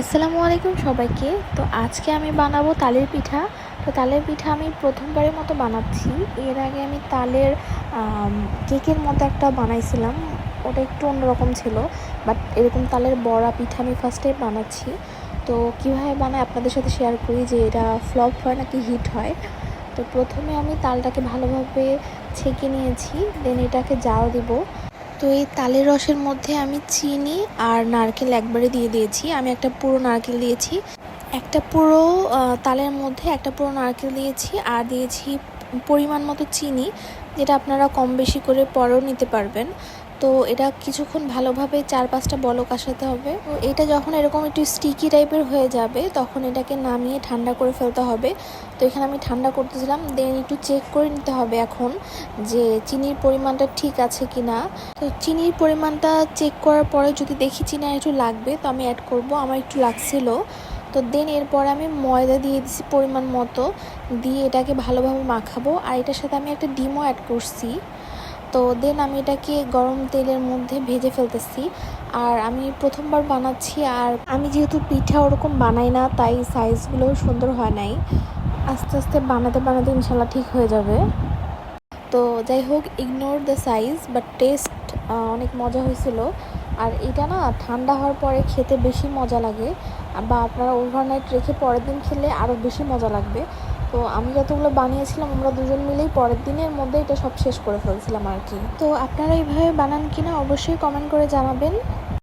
আসসালামু আলাইকুম সবাইকে। তো আজকে আমি বানাবো তালের পিঠা। তো তালের পিঠা আমি প্রথমবারের মতো বানাচ্ছি। এর আগে আমি তালের কেকের মতো একটা বানাইছিলাম। ওটা একটু অন্যরকম ছিল। বাট এরকম তালের বড়া পিঠা আমি ফার্স্টে বানাচ্ছি। তো কীভাবে বানাই আপনাদের সাথে শেয়ার করি যে এটা ফ্লপ হয় নাকি হিট হয়। তো প্রথমে আমি তালটাকে ভালোভাবে ছেঁকে নিয়েছি। দেন এটাকে জাল দিব। তো এই তালের রসের মধ্যে আমি চিনি আর নারকেল একবারে দিয়ে দিয়েছি। আমি একটা পুরো নারকেল দিয়েছি। একটা পুরো তালের মধ্যে একটা পুরো নারকেল দিয়েছি আর দিয়েছি পরিমাণ মতো চিনি, যেটা আপনারা কম বেশি করে পরেও নিতে পারবেন। তো এটা কিছুক্ষণ ভালোভাবে চার পাঁচটা বলক আসাতে হবে। তো এটা যখন এরকম একটু স্টিকি টাইপের হয়ে যাবে, তখন এটাকে নামিয়ে ঠান্ডা করে ফেলতে হবে। তো এখানে আমি ঠান্ডা করতেছিলাম দেন একটু চেক করে নিতে হবে এখন যে চিনির পরিমাণটা ঠিক আছে কি না তো চিনির পরিমাণটা চেক করার পরে যদি দেখি চিনি একটু লাগবে, তো আমি অ্যাড করব, আমার একটু লাগছিল। তো দেন এরপর আমি ময়দা দিয়ে দিছি পরিমাণ মতো, দিয়ে এটাকে ভালোভাবে মাখাবো। আর এটার সাথে আমি একটা ডিমও অ্যাড করছি। তো দেন আমি এটাকে গরম তেলের মধ্যে ভেজে ফেলতেছি। আর আমি প্রথমবার বানাচ্ছি আর আমি যেহেতু পিঠা ওরকম বানাই না, তাই সাইজগুলোও সুন্দর হয় নাই। আস্তে আস্তে বানাতে বানাতে ইনশাল্লাহ ঠিক হয়ে যাবে। তো যাই হোক ignore the size but taste অনেক মজা হয়েছিল। আর এটা না ঠান্ডা হওয়ার পরে খেতে বেশি মজা লাগে। বা আপনারা ওভারনাইট রেখে পরের দিন খেলে আরও বেশি মজা লাগবে। তো আমি যতগুলো বানিয়েছিলাম, আমরা দুজন মিলেই পরের দিনের মধ্যে এটা সব শেষ করে ফেলছিলাম আর কি। তো আপনারা এইভাবে বানান কিনা অবশ্যই কমেন্ট করে জানাবেন।